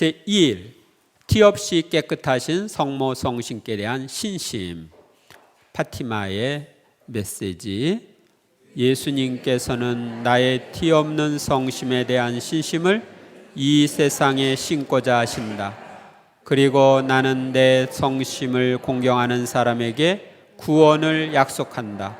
제2일 티 없이 깨끗하신 성모 성신께 대한 신심 파티마의 메시지 예수님께서는 나의 티 없는 성심에 대한 신심을 이 세상에 신고자 하신다. 그리고 나는 내 성심을 공경하는 사람에게 구원을 약속한다.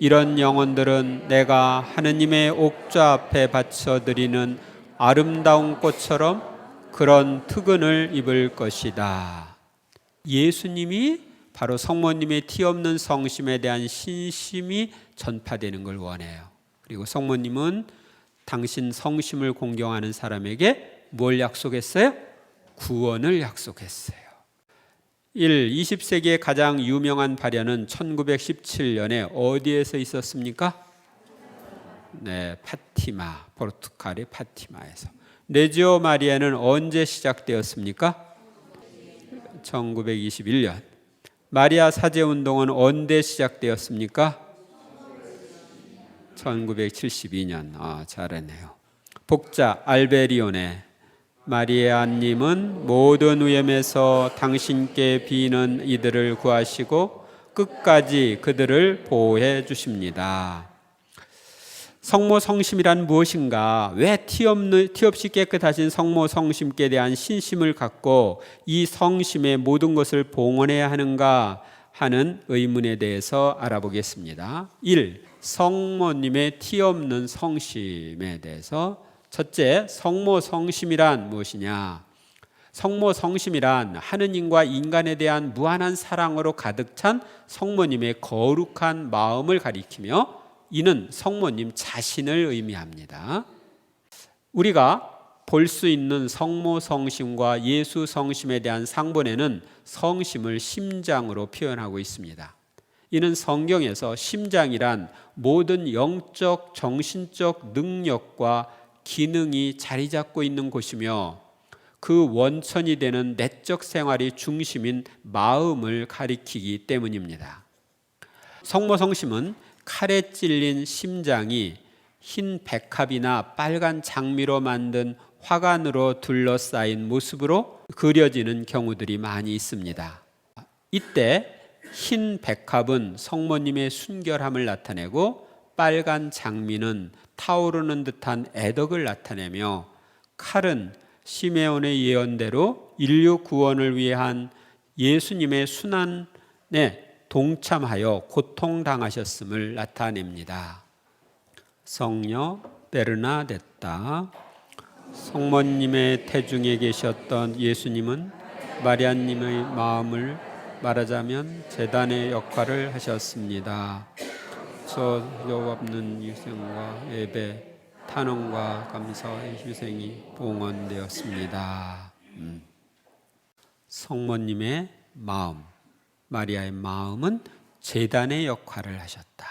이런 영혼들은 내가 하느님의 옥좌 앞에 바쳐 드리는 아름다운 꽃처럼 그런 특은을 입을 것이다. 예수님이 바로 성모님의 티 없는 성심에 대한 신심이 전파되는 걸 원해요. 그리고 성모님은 당신 성심을 공경하는 사람에게 뭘 약속했어요? 구원을 약속했어요. 1. 20세기의 가장 유명한 발현은 1917년에 어디에서 있었습니까? 네, 파티마, 포르투갈의 파티마에서. 레지오 마리아는 언제 시작되었습니까? 1921년. 마리아 사제 운동은 언제 시작되었습니까? 1972년. 아, 잘했네요. 복자 알베리오네 마리아님은 모든 위험에서 당신께 비는 이들을 구하시고 끝까지 그들을 보호해 주십니다. 성모 성심이란 무엇인가? 왜 티 없는 티 없이 깨끗하신 성모 성심께 대한 신심을 갖고 이 성심의 모든 것을 봉헌해야 하는가 하는 의문에 대해서 알아보겠습니다. 1. 성모님의 티 없는 성심에 대해서 첫째, 성모 성심이란 무엇이냐? 성모 성심이란 하느님과 인간에 대한 무한한 사랑으로 가득 찬 성모님의 거룩한 마음을 가리키며 이는 성모님 자신을 의미합니다. 우리가 볼 수 있는 성모 성심과 예수 성심에 대한 상본에는 성심을 심장으로 표현하고 있습니다. 이는 성경에서 심장이란 모든 영적, 정신적 능력과 기능이 자리 잡고 있는 곳이며 그 원천이 되는 내적 생활이 중심인 마음을 가리키기 때문입니다. 성모 성심은 칼에 찔린 심장이 흰 백합이나 빨간 장미로 만든 화관으로 둘러싸인 모습으로 그려지는 경우들이 많이 있습니다. 이때 흰 백합은 성모님의 순결함을 나타내고 빨간 장미는 타오르는 듯한 애덕을 나타내며 칼은 시메온의 예언대로 인류 구원을 위한 예수님의 순환에 동참하여 고통당하셨음을 나타냅니다. 성녀 베르나데타 성모님의 태중에 계셨던 예수님은 마리아님의 마음을 말하자면 재단의 역할을 하셨습니다. 저요 없는 희생과 예배, 탄원과 감사의 희생이 봉헌되었습니다. 음. 성모님의 마음, 마리아의 마음은 재단의 역할을 하셨다.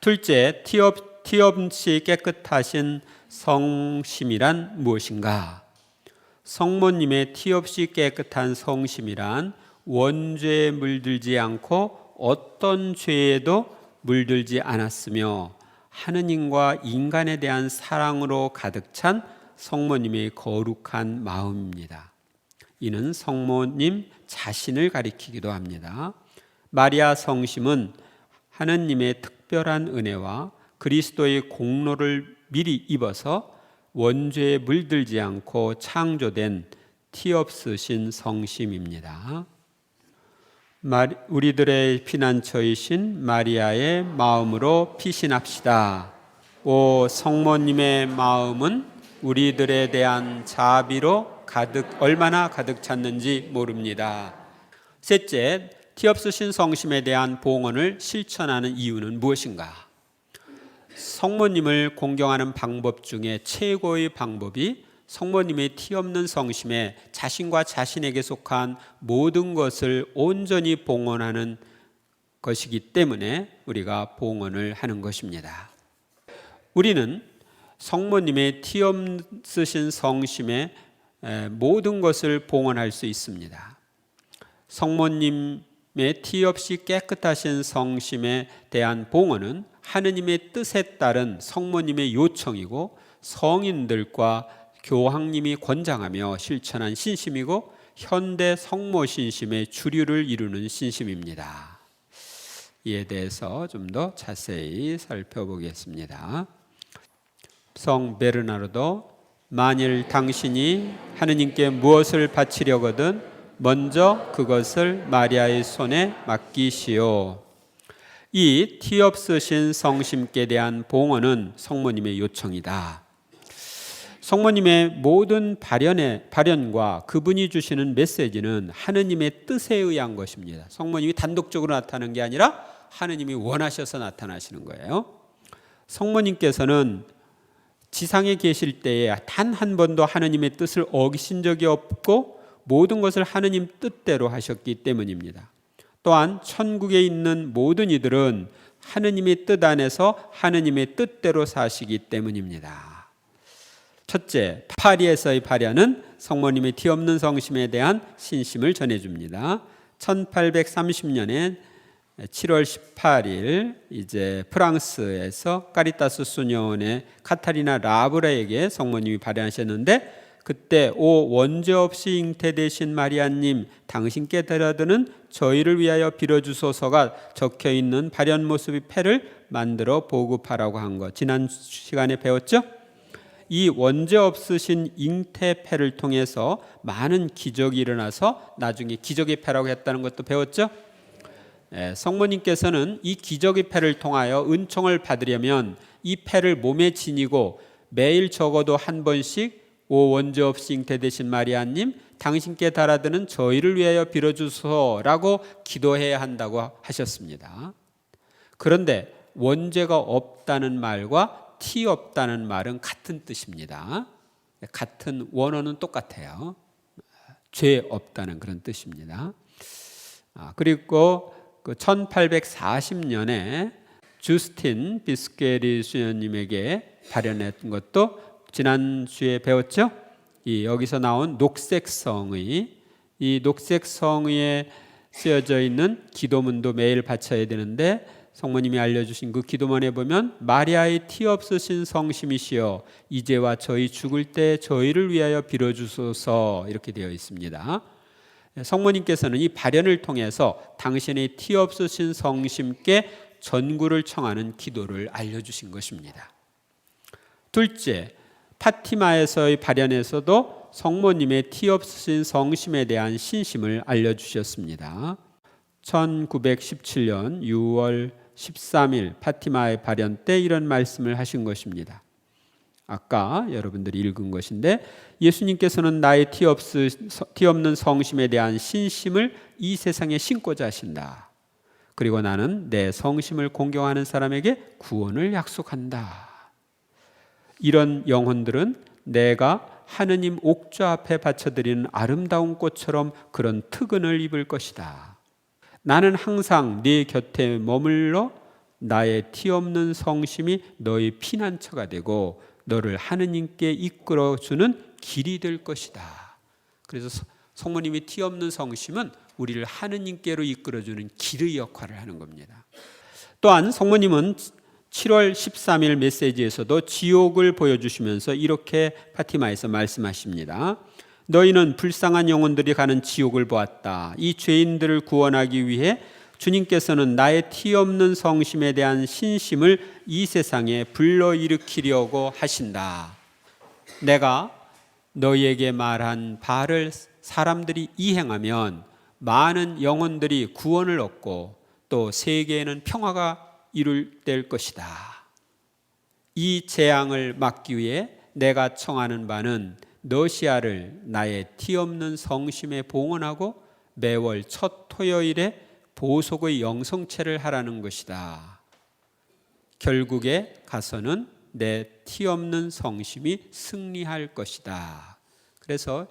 둘째, 티업 티없이 깨끗하신 성심이란 무엇인가? 성모님의 티없이 깨끗한 성심이란 원죄에 물들지 않고 어떤 죄에도 물들지 않았으며 하느님과 인간에 대한 사랑으로 가득 찬 성모님의 거룩한 마음입니다. 이는 성모님 자신을 가리키기도 합니다. 마리아 성심은 하느님의 특별한 은혜와 그리스도의 공로를 미리 입어서 원죄에 물들지 않고 창조된 티 없으신 성심입니다. 우리들의 피난처이신 마리아의 마음으로 피신합시다. 오 성모님의 마음은 우리들에 대한 자비로 가득 얼마나 가득 찼는지 모릅니다. 셋째, 티 없으신 성심에 대한 봉헌을 실천하는 이유는 무엇인가? 성모님을 공경하는 방법 중에 최고의 방법이 성모님의 티 없는 성심에 자신과 자신에게 속한 모든 것을 온전히 봉헌하는 것이기 때문에 우리가 봉헌을 하는 것입니다. 우리는 성모님의 티 없으신 성심에 모든 것을 봉헌할 수 있습니다. 성모님의 티 없이 깨끗하신 성심에 대한 봉헌은 하느님의 뜻에 따른 성모님의 요청이고 성인들과 교황님이 권장하며 실천한 신심이고 현대 성모 신심의 주류를 이루는 신심입니다. 이에 대해서 좀 더 자세히 살펴보겠습니다. 성 베르나르도 만일 당신이 하느님께 무엇을 바치려거든 먼저 그것을 마리아의 손에 맡기시오. 이 티 없으신 성심께 대한 봉헌은 성모님의 요청이다. 성모님의 모든 발현의 발현과 그분이 주시는 메시지는 하느님의 뜻에 의한 것입니다. 성모님이 단독적으로 나타나는 게 아니라 하느님이 원하셔서 나타나시는 거예요. 성모님께서는 지상에 계실 때에 단 한 번도 하느님의 뜻을 어기신 적이 없고 모든 것을 하느님 뜻대로 하셨기 때문입니다. 또한 천국에 있는 모든 이들은 하느님의 뜻 안에서 하느님의 뜻대로 사시기 때문입니다. 첫째, 파리에서의 발현은 성모님의 티 없는 성심에 대한 신심을 전해줍니다. 1830년에 7월 18일 이제 프랑스에서 까리타스 수녀원의 카타리나 라브라에게 성모님이 발현하셨는데 그때 오 원죄 없이 잉태되신 마리아님 당신께 데려드는 저희를 위하여 빌어주소서가 적혀 있는 발현 모습의 패를 만들어 보급하라고 한거 지난 시간에 배웠죠? 이 원죄 없으신 잉태 패를 통해서 많은 기적이 일어나서 나중에 기적의 패라고 했다는 것도 배웠죠? 예, 성모님께서는 이 기적의 패를 통하여 은총을 받으려면 이 패를 몸에 지니고 매일 적어도 한 번씩 오 원죄 없이 잉태 되신 마리아님 당신께 달아드는 저희를 위하여 빌어주소서라고 기도해야 한다고 하셨습니다. 그런데 원죄가 없다는 말과 티 없다는 말은 같은 뜻입니다. 같은 원어는 똑같아요. 죄 없다는 그런 뜻입니다. 아, 그리고 그 1840년에 주스틴 비스케리 수녀님에게 발현했던 것도 지난 주에 배웠죠. 이 여기서 나온 녹색성의 이 녹색성의에 쓰여져 있는 기도문도 매일 바쳐야 되는데 성모님이 알려주신 그 기도문에 보면 마리아의 티 없으신 성심이시여 이제와 저희 죽을 때 저희를 위하여 빌어주소서 이렇게 되어 있습니다. 성모님께서는 이 발현을 통해서 당신의 티 없으신 성심께 전구를 청하는 기도를 알려주신 것입니다. 둘째, 파티마에서의 발현에서도 성모님의 티 없으신 성심에 대한 신심을 알려주셨습니다. 1917년 6월 13일 파티마의 발현 때 이런 말씀을 하신 것입니다. 아까 여러분들이 읽은 것인데 예수님께서는 나의 티, 없으, 티 없는 성심에 대한 신심을 이 세상에 신고자 하신다. 그리고 나는 내 성심을 공경하는 사람에게 구원을 약속한다. 이런 영혼들은 내가 하느님 옥좌 앞에 바쳐드리는 아름다운 꽃처럼 그런 특은을 입을 것이다. 나는 항상 네 곁에 머물러 나의 티 없는 성심이 너의 피난처가 되고 너를 하느님께 이끌어 주는 길이 될 것이다. 그래서 성모님이 티 없는 성심은 우리를 하느님께로 이끌어 주는 길의 역할을 하는 겁니다. 또한 성모님은 7월 13일 메시지에서도 지옥을 보여주시면서 이렇게 파티마에서 말씀하십니다. 너희는 불쌍한 영혼들이 가는 지옥을 보았다. 이 죄인들을 구원하기 위해 주님께서는 나의 티 없는 성심에 대한 신심을 이 세상에 불러일으키려고 하신다. 내가 너희에게 말한 바를 사람들이 이행하면 많은 영혼들이 구원을 얻고 또 세계에는 평화가 이룰될 것이다. 이 재앙을 막기 위해 내가 청하는 바는 너시아를 나의 티 없는 성심에 봉헌하고 매월 첫 토요일에 보속의 영성체를 하라는 것이다. 결국에 가서는 내 티 없는 성심이 승리할 것이다. 그래서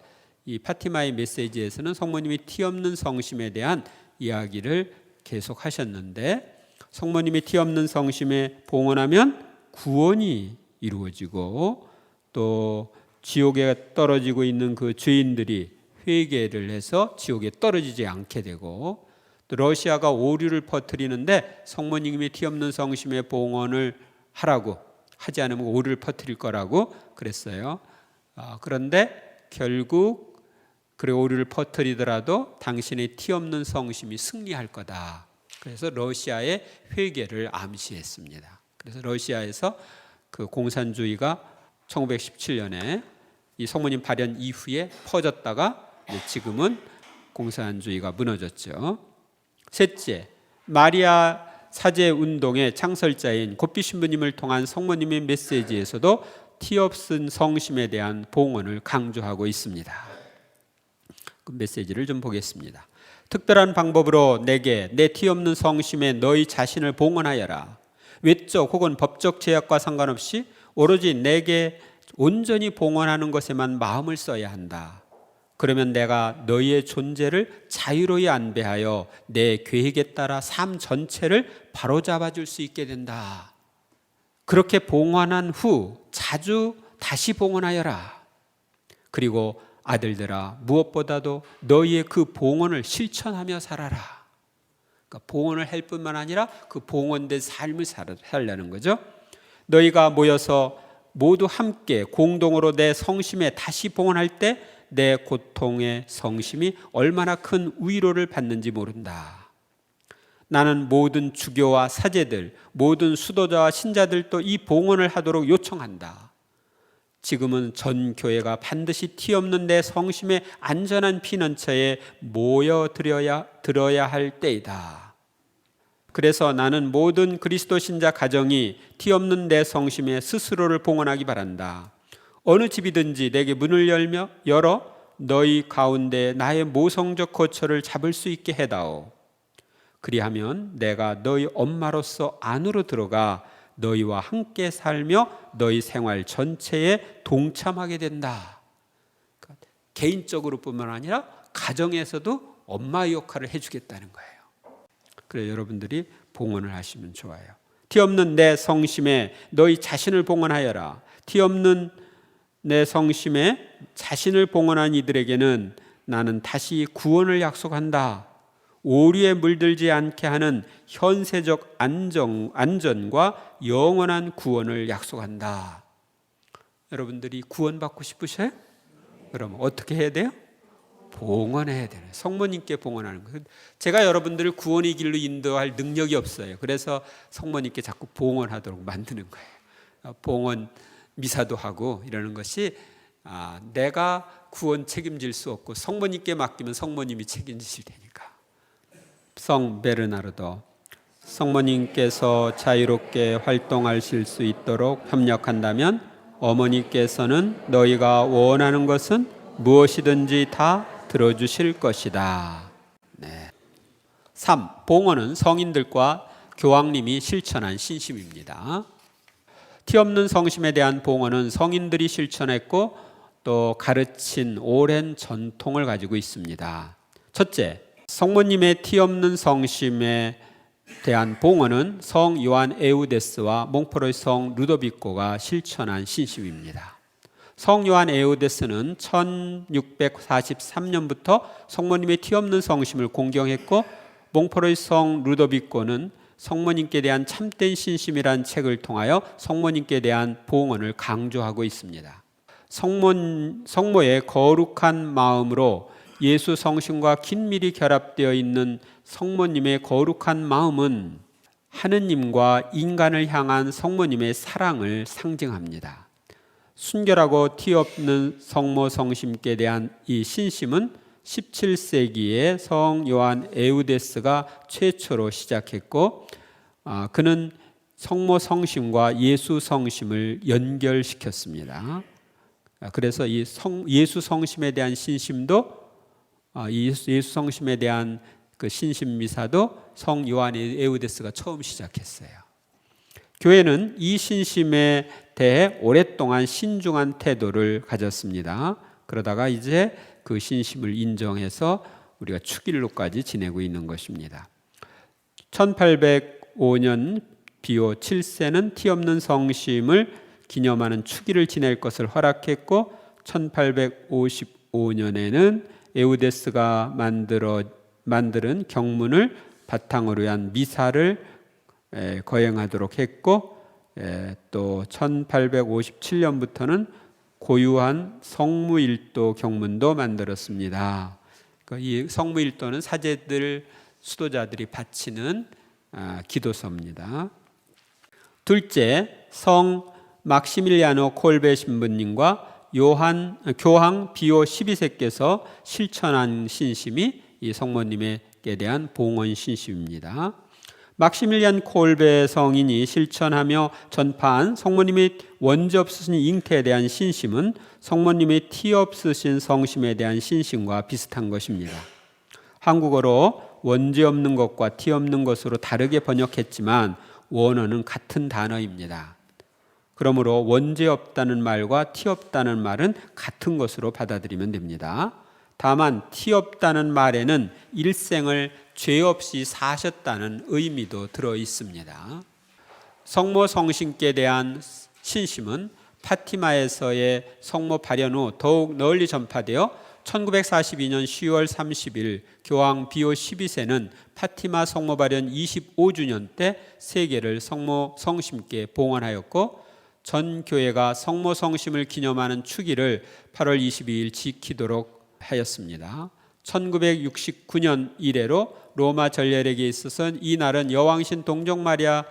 이 파티마의 메시지에서는 성모님이 티 없는 성심에 대한 이야기를 계속 하셨는데 성모님이 티 없는 성심에 봉헌하면 구원이 이루어지고 또 지옥에 떨어지고 있는 그 죄인들이 회개를 해서 지옥에 떨어지지 않게 되고 또 러시아가 오류를 퍼뜨리는데 성모님이 티 없는 성심에 봉헌을 하라고 하지 않으면 오류를 퍼뜨릴 거라고 그랬어요. 어, 그런데 결국 그래 오류를 퍼뜨리더라도 당신의 티 없는 성심이 승리할 거다. 그래서 러시아의 회개를 암시했습니다. 그래서 러시아에서 그 공산주의가 1917년에 이 성모님 발현 이후에 퍼졌다가 지금은 공산주의가 무너졌죠. 셋째, 마리아 사제 운동의 창설자인 고삐 신부님을 통한 성모님의 메시지에서도 티 없은 성심에 대한 봉헌을 강조하고 있습니다. 그 메시지를 좀 보겠습니다. 특별한 방법으로 내게 내 티 없는 성심에 너희 자신을 봉헌하여라. 외적 혹은 법적 제약과 상관없이 오로지 내게 온전히 봉헌하는 것에만 마음을 써야 한다. 그러면 내가 너희의 존재를 자유로이 안배하여 내 계획에 따라 삶 전체를 바로잡아 줄 수 있게 된다. 그렇게 봉헌한 후 자주 다시 봉헌하여라. 그리고 아들들아 무엇보다도 너희의 그 봉헌을 실천하며 살아라. 그러니까 봉헌을 할 뿐만 아니라 그 봉헌된 삶을 살라는 거죠. 너희가 모여서 모두 함께 공동으로 내 성심에 다시 봉헌할 때 내 고통의 성심이 얼마나 큰 위로를 받는지 모른다. 나는 모든 주교와 사제들, 모든 수도자와 신자들도 이 봉헌을 하도록 요청한다. 지금은 전 교회가 반드시 티 없는 내 성심의 안전한 피난처에 모여 들어야 들어야 할 때이다. 그래서 나는 모든 그리스도 신자 가정이 티 없는 내 성심에 스스로를 봉헌하기 바란다. 어느 집이든지 내게 문을 열며 열어 너희 가운데 나의 모성적 거처를 잡을 수 있게 해다오. 그리하면 내가 너희 엄마로서 안으로 들어가 너희와 함께 살며 너희 생활 전체에 동참하게 된다. 그러니까 개인적으로뿐만 아니라 가정에서도 엄마의 역할을 해주겠다는 거예요. 그래 여러분들이 봉헌을 하시면 좋아요. 티 없는 내 성심에 너희 자신을 봉헌하여라. 티 없는 내 성심에 자신을 봉헌한 이들에게는 나는 다시 구원을 약속한다. 오류에 물들지 않게 하는 현세적 안정, 안전과 영원한 구원을 약속한다. 여러분들이 구원받고 싶으셔요? 그럼 어떻게 해야 돼요? 봉헌해야 되는 성모님께 봉헌하는 거. 제가 여러분들을 구원의 길로 인도할 능력이 없어요. 그래서 성모님께 자꾸 봉헌하도록 만드는 거예요. 봉헌 미사도 하고 이러는 것이 아, 내가 구원 책임질 수 없고 성모님께 맡기면 성모님이 책임지실 테니까. 성 베르나르도 성모님께서 자유롭게 활동하실 수 있도록 협력한다면 어머니께서는 너희가 원하는 것은 무엇이든지 다 들어주실 것이다. 네. 3. 봉헌은 성인들과 교황님이 실천한 신심입니다. 티 없는 성심에 대한 봉헌은 성인들이 실천했고 또 가르친 오랜 전통을 가지고 있습니다. 첫째, 성모님의 티 없는 성심에 대한 봉헌은 성 요한 에우데스와 몽포로의 성 루도비코가 실천한 신심입니다. 성 요한 에우데스는 1643년부터 성모님의 티 없는 성심을 공경했고 몽포로의 성 루도비코는 성모님께 대한 참된 신심이란 책을 통하여 성모님께 대한 봉헌을 강조하고 있습니다. 성모, 성모의 거룩한 마음으로 예수 성신과 긴밀히 결합되어 있는 성모님의 거룩한 마음은 하느님과 인간을 향한 성모님의 사랑을 상징합니다. 순결하고 티 없는 성모 성심께 대한 이 신심은 17세기에 성 요한 에우데스가 최초로 시작했고 아, 그는 성모 성심과 예수 성심을 연결시켰습니다. 아, 그래서 이 성, 예수 성심에 대한 신심도 아, 예수, 예수 성심에 대한 그 신심 미사도 성 요한 에우데스가 처음 시작했어요. 교회는 이 신심에 대해 오랫동안 신중한 태도를 가졌습니다. 그러다가 이제 그 신심을 인정해서 우리가 축일로까지 지내고 있는 것입니다. 1805년 비오 7세는 티 없는 성심을 기념하는 축일을 지낼 것을 허락했고 1855년에는 에우데스가 만들어 만드는 경문을 바탕으로 한 미사를 거행하도록 했고 또 1857년부터는 고유한 성무일도 경문도 만들었습니다. 그이 성무일도는 사제들 수도자들이 바치는 아, 기도서입니다. 둘째, 성 막시밀리아노 콜베 신부님과 요한 교황 비오 12세께서 실천한 신심이 이 성모님에게 대한 봉헌 신심입니다. 막시밀리안 콜베 성인이 실천하며 전파한 성모님의 원죄 없으신 잉태에 대한 신심은 성모님의 티 없으신 성심에 대한 신심과 비슷한 것입니다. 한국어로 원죄 없는 것과 티 없는 것으로 다르게 번역했지만 원어는 같은 단어입니다. 그러므로 원죄 없다는 말과 티 없다는 말은 같은 것으로 받아들이면 됩니다. 다만 티 없다는 말에는 일생을 죄 없이 사셨다는 의미도 들어 있습니다. 성모 성신께 대한 신심은 파티마에서의 성모 발현 후 더욱 널리 전파되어 1942년 10월 30일 교황 비오 12세는 파티마 성모 발현 25주년 때 세계를 성모 성심께 봉헌하였고 전 교회가 성모 성심을 기념하는 축일을 8월 22일 지키도록 하였습니다. 1969년 이래로 로마 전례歴에 있어서는 이 날은 여왕신 동정 마리아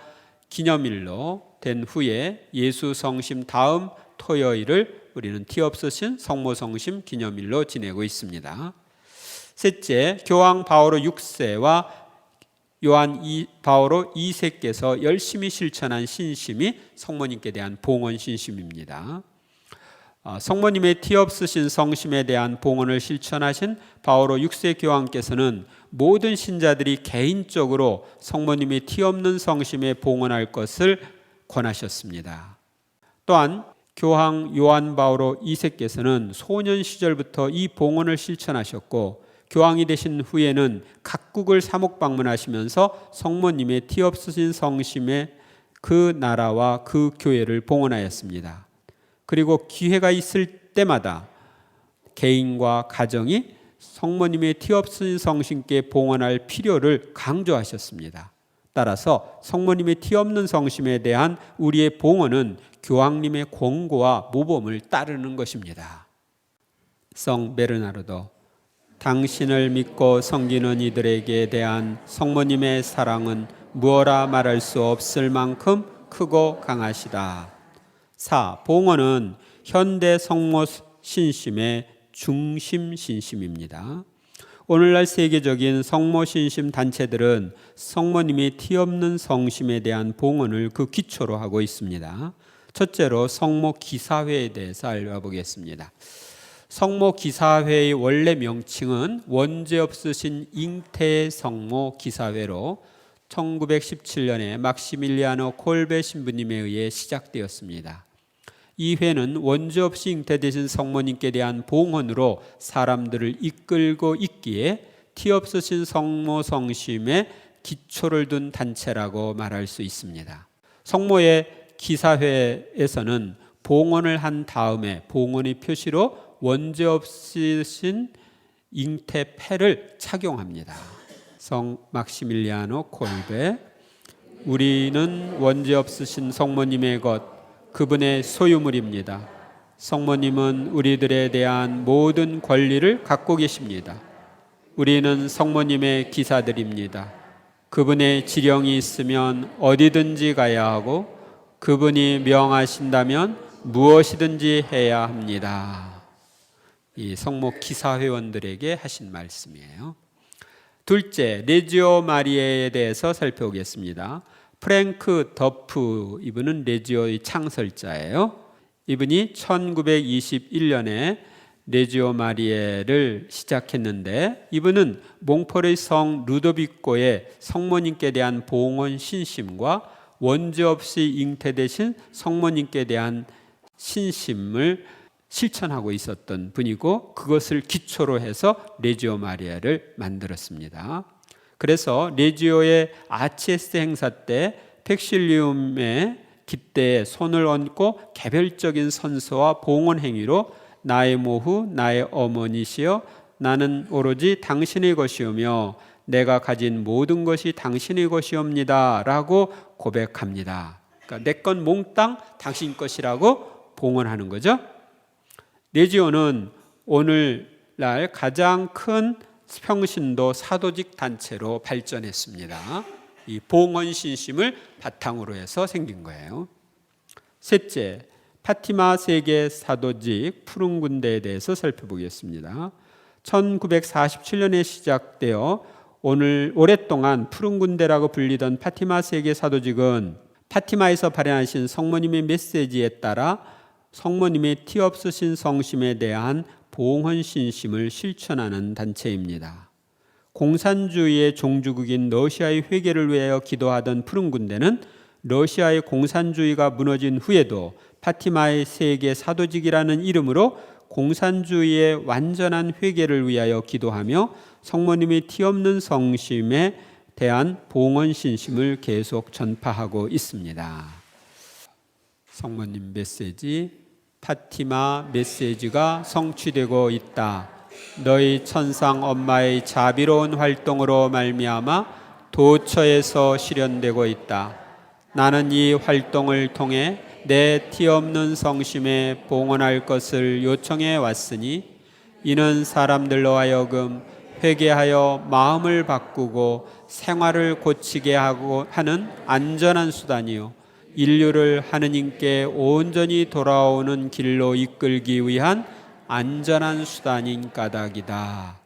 기념일로 된 후에 예수 성심 다음 토요일을 우리는 티 없으신 성모 성심 기념일로 지내고 있습니다. 셋째, 교황 바오로 6세와 요한 이, 바오로 2세께서 열심히 실천한 신심이 성모님께 대한 봉헌 신심입니다. 아, 성모님의 티 없으신 성심에 대한 봉헌을 실천하신 바오로 6세 교황께서는 모든 신자들이 개인적으로 성모님의 티 없는 성심에 봉헌할 것을 권하셨습니다. 또한 교황 요한 바오로 2세께서는 소년 시절부터 이 봉헌을 실천하셨고 교황이 되신 후에는 각국을 사목 방문하시면서 성모님의 티 없으신 성심에 그 나라와 그 교회를 봉헌하였습니다. 그리고 기회가 있을 때마다 개인과 가정이 성모님의 티 없으신 성신께 봉헌할 필요를 강조하셨습니다. 따라서 성모님의 티 없는 성심에 대한 우리의 봉헌은 교황님의 권고와 모범을 따르는 것입니다. 성 베르나르도 당신을 믿고 섬기는 이들에게 대한 성모님의 사랑은 무어라 말할 수 없을 만큼 크고 강하시다. 4. 봉헌은 현대 성모 신심의 중심 신심입니다. 오늘날 세계적인 성모 신심 단체들은 성모님이 티 없는 성심에 대한 봉헌을 그 기초로 하고 있습니다. 첫째로 성모 기사회에 대해서 알아보겠습니다. 성모 기사회의 원래 명칭은 원죄 없으신 잉태 성모 기사회로 1917년에 막시밀리아노 콜베 신부님에 의해 시작되었습니다. 이 회는 원죄 없이 잉태되신 성모님께 대한 봉헌으로 사람들을 이끌고 있기에 티 없으신 성모 성심에 기초를 둔 단체라고 말할 수 있습니다. 성모의 기사회에서는 봉헌을 한 다음에 봉헌의 표시로 원죄 없으신 잉태패를 착용합니다. 성 막시밀리아노 콜베 우리는 원죄 없으신 성모님의 것 그분의 소유물입니다. 성모님은 우리들에 대한 모든 권리를 갖고 계십니다. 우리는 성모님의 기사들입니다. 그분의 지령이 있으면 어디든지 가야 하고 그분이 명하신다면 무엇이든지 해야 합니다. 이 성모 기사 회원들에게 하신 말씀이에요. 둘째, 레지오 마리에에 대해서 살펴보겠습니다. 프랭크 더프 이분은 레지오의 창설자예요. 이분이 1921년에 레지오 마리에를 시작했는데 이분은 몽포르의 성 루도비코의 성모님께 대한 봉헌 신심과 원죄 없이 잉태되신 성모님께 대한 신심을 실천하고 있었던 분이고 그것을 기초로 해서 레지오 마리아를 만들었습니다. 그래서 레지오의 아치에스 행사 때 팩실리움의 기대에 손을 얹고 개별적인 선서와 봉헌 행위로 나의 모후 나의 어머니시여 나는 오로지 당신의 것이오며 내가 가진 모든 것이 당신의 것이옵니다라고 고백합니다. 그러니까 내 건 몽땅 당신 것이라고 봉헌하는 거죠. 레지온은 오늘날 가장 큰 평신도 사도직 단체로 발전했습니다. 이 봉헌 신심을 바탕으로 해서 생긴 거예요. 셋째, 파티마 세계 사도직 푸른 군대에 대해서 살펴보겠습니다. 1947년에 시작되어 오늘 오랫동안 푸른 군대라고 불리던 파티마 세계 사도직은 파티마에서 발현하신 성모님의 메시지에 따라 성모님의 티 없으신 성심에 대한 봉헌 신심을 실천하는 단체입니다. 공산주의의 종주국인 러시아의 회개를 위하여 기도하던 푸른 군대는 러시아의 공산주의가 무너진 후에도 파티마의 세계 사도직이라는 이름으로 공산주의의 완전한 회개를 위하여 기도하며 성모님의 티 없는 성심에 대한 봉헌 신심을 계속 전파하고 있습니다. 성모님 메시지 파티마 메시지가 성취되고 있다. 너희 천상 엄마의 자비로운 활동으로 말미암아 도처에서 실현되고 있다. 나는 이 활동을 통해 내 티 없는 성심에 봉헌할 것을 요청해 왔으니 이는 사람들로 하여금 회개하여 마음을 바꾸고 생활을 고치게 하고 하는 안전한 수단이요 인류를 하느님께 온전히 돌아오는 길로 이끌기 위한 안전한 수단인 까닭이다.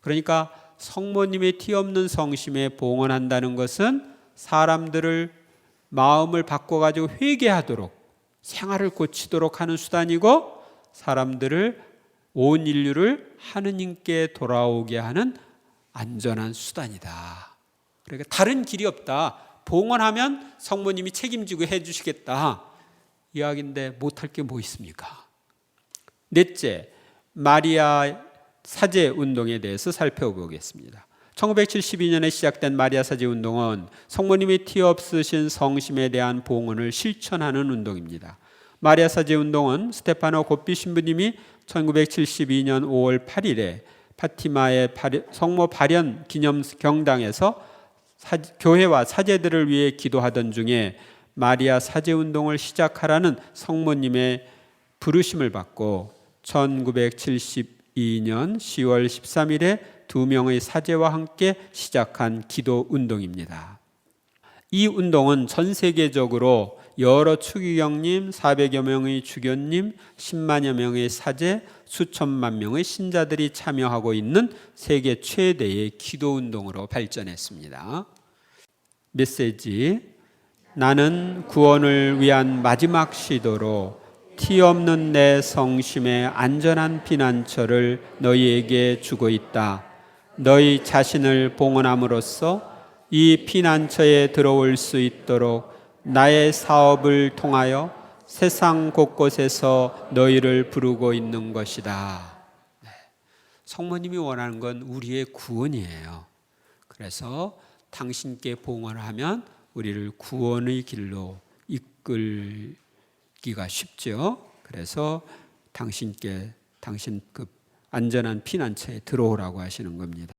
그러니까 성모님의 티 없는 성심에 봉헌한다는 것은 사람들을 마음을 바꿔 가지고 회개하도록 생활을 고치도록 하는 수단이고 사람들을 온 인류를 하느님께 돌아오게 하는 안전한 수단이다. 그러니까 다른 길이 없다. 봉헌하면 성모님이 책임지고 해주시겠다. 이야기인데 못할 게 뭐 있습니까? 넷째, 마리아 사제 운동에 대해서 살펴보겠습니다. 1972년에 시작된 마리아 사제 운동은 성모님이 티 없으신 성심에 대한 봉헌을 실천하는 운동입니다. 마리아 사제 운동은 스테파노 고삐 신부님이 1972년 5월 8일에 파티마의 성모 발현 기념 경당에서 사, 교회와 사제들을 위해 기도하던 중에 마리아 사제 운동을 시작하라는 성모님의 부르심을 받고 1972년 10월 13일에 두 명의 사제와 함께 시작한 기도 운동입니다. 이 운동은 전 세계적으로 여러 추기경님, 400여 명의 주교님, 10만여 명의 사제, 수천만 명의 신자들이 참여하고 있는 세계 최대의 기도 운동으로 발전했습니다. 메시지 나는 구원을 위한 마지막 시도로 티 없는 내 성심의 안전한 피난처를 너희에게 주고 있다. 너희 자신을 봉헌함으로써 이 피난처에 들어올 수 있도록 나의 사업을 통하여 세상 곳곳에서 너희를 부르고 있는 것이다. 네. 성모님이 원하는 건 우리의 구원이에요. 그래서 당신께 봉헌 하면 우리를 구원의 길로 이끌기가 쉽죠. 그래서 당신께 당신 그 안전한 피난처에 들어오라고 하시는 겁니다.